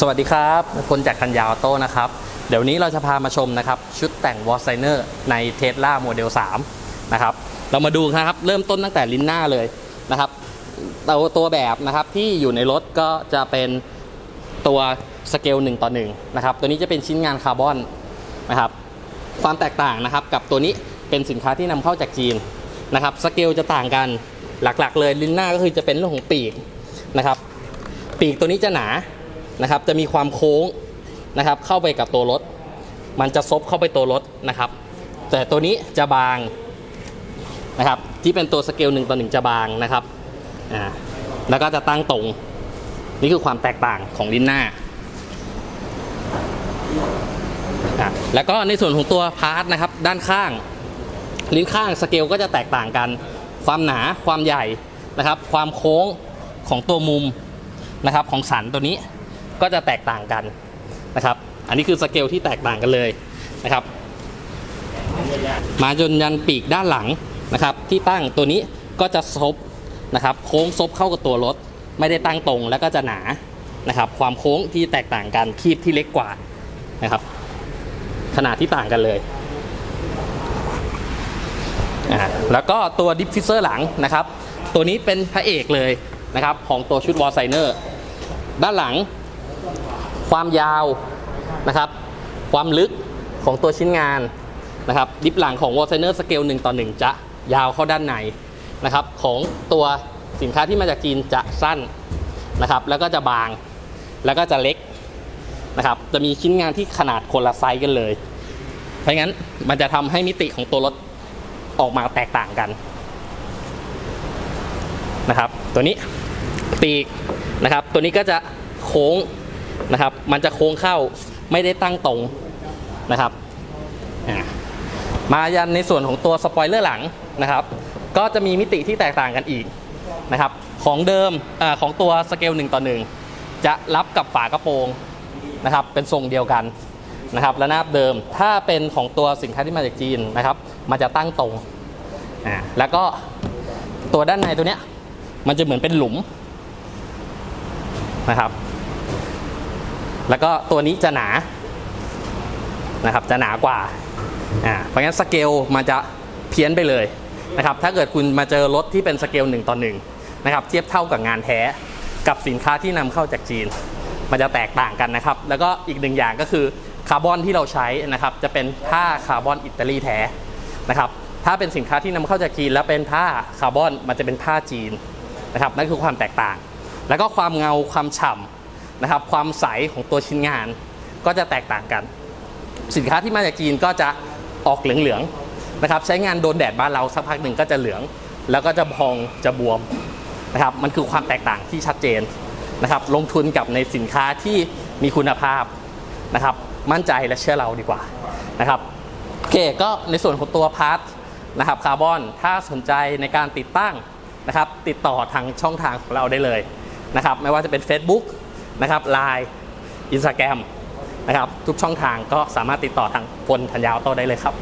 สวัสดีครับคนจากคันยาวโต้นะครับ เดี๋ยวนี้เราจะพามาชมนะครับ ชุดแต่งวอลไซเนอร์ในเท s l a โมเดล3นะครับ เรามาดูนะครับ เริ่มต้นตั้งแต่ลิ้นหน้าเลยนะครับตัวตัวแบบนะครับที่อยู่ในรถก็จะเป็นตัวสเกล1ต่อ1นะครับ ตัวนี้จะเป็นชิ้นงานคาร์บอนนะครับ ความแตกต่างนะครับกับตัวนี้เป็นสินค้าที่นำเข้าจากจีนนะครับ สเกลจะต่างกันหลักๆ เลยลิ้นหน้าก็คือจะเป็นเรื่องของปีกนะครับ ปีกตัวนี้จะหนา นะครับ จะมีความโค้งนะครับ เข้าไปกับตัวรถ มันจะซบเข้าไปตัวรถนะครับ แต่ตัวนี้จะบางนะครับ ที่เป็นตัวสเกลหนึ่งต่อหนึ่งจะบางนะครับอ่าแล้วก็จะตั้งตรง นี่คือความแตกต่างของลิ้นหน้าอะแล้วก็ในส่วนของตัวพาร์ทนะครับ ด้านข้าง ลิ้นข้างสเกลก็จะแตกต่างกัน ความหนาความใหญ่นะครับ ความโค้งของตัวมุมนะครับของสันตัวนี้ ก็จะแตกต่างกันนะครับ อันนี้คือสเกลที่แตกต่างกันเลยนะครับ มาจนยันปีกด้านหลังนะครับ ที่ตั้งตัวนี้ก็จะซบนะครับ โค้งซบเข้ากับตัวรถ ไม่ได้ตั้งตรงแล้วก็จะหนานะครับ ความโค้งที่แตกต่างกันคีบที่เล็กกว่านะครับ ขนาดที่ต่างกันเลยแล้วก็ตัวดิฟฟิเซอร์หลังนะครับ ตัวนี้เป็นพระเอกเลยนะครับ ของตัวชุดวอลไซเนอร์ ด้านหลัง ความยาวนะครับ ความลึกของตัวชิ้นงานนะครับดิฟหลังของวอลไซเนอร์สเกล1ต่อ 1 จะยาวเข้าด้านในนะครับ ของตัวสินค้าที่มาจากจีนจะสั้นนะครับ แล้วก็จะบางแล้วก็จะเล็กนะครับ จะมีชิ้นงานที่ขนาดคนละไซส์กันเลย เพราะงั้นมันจะทำให้มิติของตัวรถออกมาแตกต่างกันนะครับ ตัวนี้ปีกนะครับ ตัวนี้ก็จะโค้ง นะครับ มันจะโค้งเข้าไม่ได้ตั้งตรงนะครับ มายันในส่วนของตัวสปอยเลอร์หลังนะครับ ก็จะมีมิติที่แตกต่างกันอีกนะครับ ของเดิมอของตัวสเกล1ต่อ1จะรับกับฝากระโปรงนะครับ เป็นทรงเดียวกันนะครับและหน้าเดิมถ้าเป็นของตัวสินค้าที่มาจากจีนนะครับ มันจะตั้งตรงอ่าแล้วก็ตัวด้านในตัวเนี้ยมันจะเหมือนเป็นหลุมนะครับ แล้วก็ตัวนี้จะหนานะครับจะหนากว่าอ่าเพราะงั้นสเกลมันจะเพี้ยนไปเลยนะครับถ้าเกิดคุณมาเจอรถที่เป็นสเกล1ต่อ1นะครับเทียบเท่ากับงานแท้กับสินค้าที่นำเข้าจากจีน มันจะแตกต่างกันนะครับ แล้วก็อีกหนึ่งอย่างก็คือคาร์บอนที่เราใช้นะครับจะเป็นผ้าคาร์บอนอิตาลีแท้นะครับถ้าเป็นสินค้าที่นำเข้าจากจีน แล้วเป็นผ้าคาร์บอนมันจะเป็นผ้าจีนนะครับนั่นคือความแตกต่าง แล้วก็ความเงาความฉ่ำ นะครับความใสของตัวชิ้นงานก็จะแตกต่างกัน สินค้าที่มาจากจีนก็จะออกเหลืองๆนะครับใช้งานโดนแดดบ้านเราสักพักหนึ่งก็จะเหลือง แล้วก็จะพองจะบวมนะครับมันคือความแตกต่างที่ชัดเจนนะครับลงทุนกับในสินค้าที่มีคุณภาพนะครับมั่นใจและเชื่อเราดีกว่านะครับโอเคก็ในส่วนของตัวพาร์ทนะครับคาร์บอนถ้าสนใจในการติดตั้งนะครับติดต่อทางช่องทางของเราได้เลยนะครับไม่ว่าจะเป็น Facebook นะครับไลน์อินสตาแกรมนะครับทุกช่องทางก็สามารถติดต่อทางพลธัญญาออโต้ได้เลยครับ